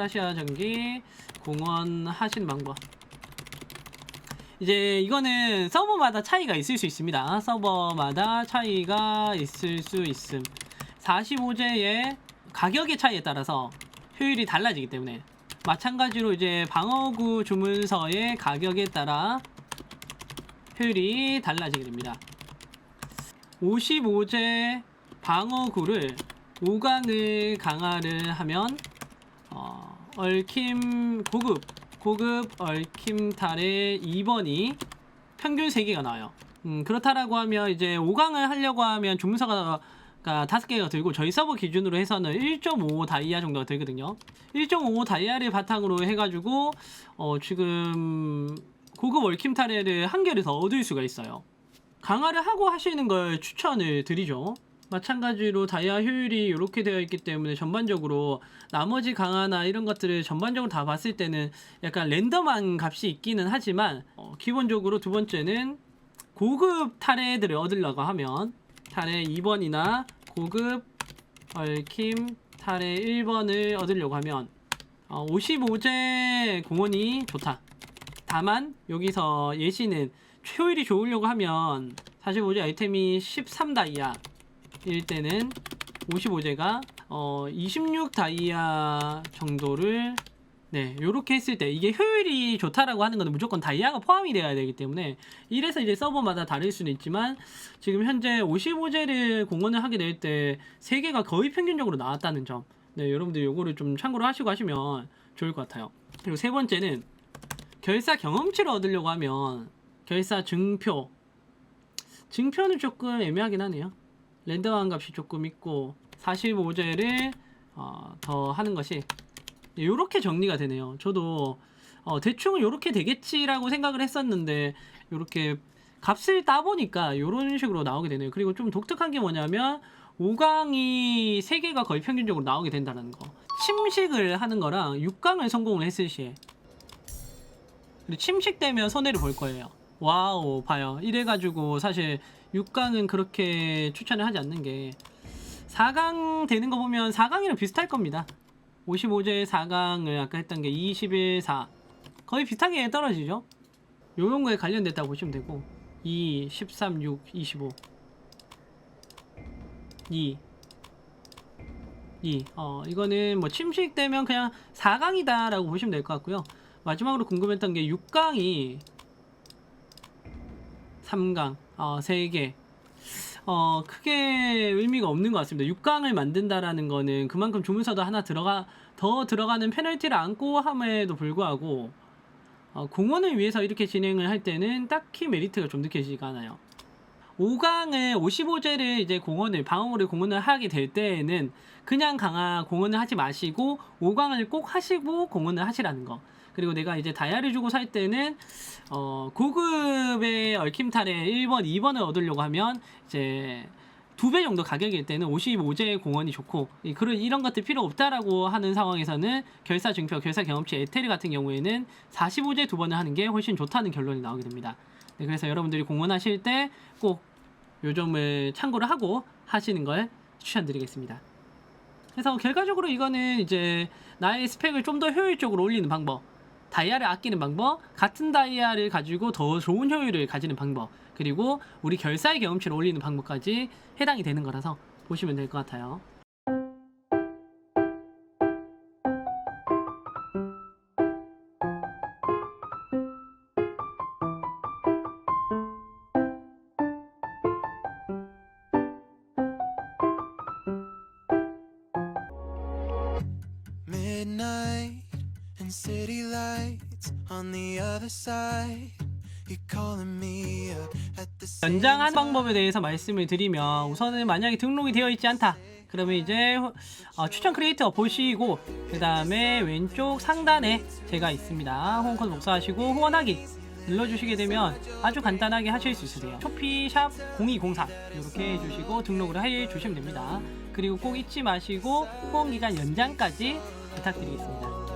크라시아 전기 공원 하시는 방법. 이제 이거는 서버마다 차이가 있을 수 있습니다. 서버마다 차이가 있을 수 있음. 45제의 가격의 차이에 따라서 효율이 달라지기 때문에 마찬가지로 이제 방어구 주문서의 가격에 따라 효율이 달라지게 됩니다. 55제 방어구를 5강을 강화를 하면 어, 얽힘 고급 고급 얽힘 탈의 2번이 평균 3개가 나와요. 음, 그렇다라고 하면 이제 5강을 하려고 하면 주문서가 가 5개가 들고 저희 서버 기준으로 해서는 1.5 다이아 정도가 들거든요. 1.5 다이아를 바탕으로 해가지고 어, 지금 고급 얽힘 타레를 한 개를 더 얻을 수가 있어요. 강화를 하고 하시는 걸 추천을 드리죠. 마찬가지로 다이아 효율이 이렇게 되어 있기 때문에 전반적으로 나머지 강화나 이런 것들을 전반적으로 다 봤을 때는 약간 랜덤한 값이 있기는 하지만 어, 기본적으로 두 번째는 고급 타레들을 얻으려고 하면 타레 2번이나 고급 얽힘 타레 1번을 얻으려고 하면 어, 55제 공원이 좋다. 다만 여기서 예시는 효율이 좋으려고 하면 45제 아이템이 13 다이아 일 때는 55제가 어, 26 다이아 정도를 네, 요렇게 했을 때 이게 효율이 좋다라고 하는 거는 무조건 다이아가 포함이 되어야 되기 때문에 이래서 이제 서버마다 다를 수는 있지만 지금 현재 55제를 공헌을 하게 될 때 3개가 거의 평균적으로 나왔다는 점. 네, 여러분들 요거를 좀 참고로 하시고 하시면 좋을 것 같아요. 그리고 세 번째는 결사 경험치를 얻으려고 하면 결사 증표 증표는 조금 애매하긴 하네요. 랜덤한 값이 조금 있고 45제를 어, 더 하는 것이 이렇게 정리가 되네요. 저도 어, 대충은 이렇게 되겠지라고 생각을 했었는데 이렇게 값을 따보니까 이런 식으로 나오게 되네요. 그리고 좀 독특한 게 뭐냐면 5강이 3개가 거의 평균적으로 나오게 된다는 거. 침식을 하는 거랑 6강을 성공을 했을 시에 침식되면 손해를 볼 거예요. 와우, 봐요. 이래가지고 사실 6강은 그렇게 추천을 하지 않는 게 4강 되는 거 보면 4강이랑 비슷할 겁니다. 55제 4강을 아까 했던 게 21, 4 거의 비슷하게 떨어지죠. 요런 거에 관련됐다고 보시면 되고 2, 13, 6, 25 2 2. 어, 이거는 뭐 침식되면 그냥 4강이다라고 보시면 될 것 같고요. 마지막으로 궁금했던 게 6강이 3강, 어, 3개. 어, 크게 의미가 없는 것 같습니다. 6강을 만든다라는 거는 그만큼 조문서도 하나 들어가, 더 들어가는 페널티를 안고 함에도 불구하고, 어, 공원을 위해서 이렇게 진행을 할 때는 딱히 메리트가 좀 느껴지지가 않아요. 5강을 55제를 이제 공원을 방어를 공원을 하게 될 때에는 그냥 강화 공원을 하지 마시고 5강을 꼭 하시고 공원을 하시라는 거. 그리고 내가 이제 다이아를 주고 살 때는 어 고급의 얽힘탈에 1번, 2번을 얻으려고 하면 이제 두 배 정도 가격일 때는 55제 공원이 좋고 이- 그런 이런 것들 필요 없다라고 하는 상황에서는 결사 증표, 결사 경험치 에테르 같은 경우에는 45제 두 번을 하는 게 훨씬 좋다는 결론이 나오게 됩니다. 네, 그래서 여러분들이 공헌하실 때 꼭 요점을 참고를 하고 하시는 걸 추천드리겠습니다. 그래서 결과적으로 이거는 이제 나의 스펙을 좀 더 효율적으로 올리는 방법, 다이아를 아끼는 방법, 같은 다이아를 가지고 더 좋은 효율을 가지는 방법, 그리고 우리 결사의 경험치를 올리는 방법까지 해당이 되는 거라서 보시면 될 것 같아요. City lights on the other side. You're calling me up at the same 연장하는. 방법에 대해서 말씀을 드리면 우선은 만약에 등록이 되어 있지 않다. 그러면 이제 어, 추천 크리에이터 보시고 그 다음에 왼쪽 상단에 제가 있습니다. 홍콩 복사하시고 후원하기 눌러주시게 되면 아주 간단하게 하실 수 있으세요. 쇼피샵 0204 이렇게 해주시고 등록을 해주시면 됩니다. 그리고 꼭 잊지 마시고 후원기간 연장까지 부탁드리겠습니다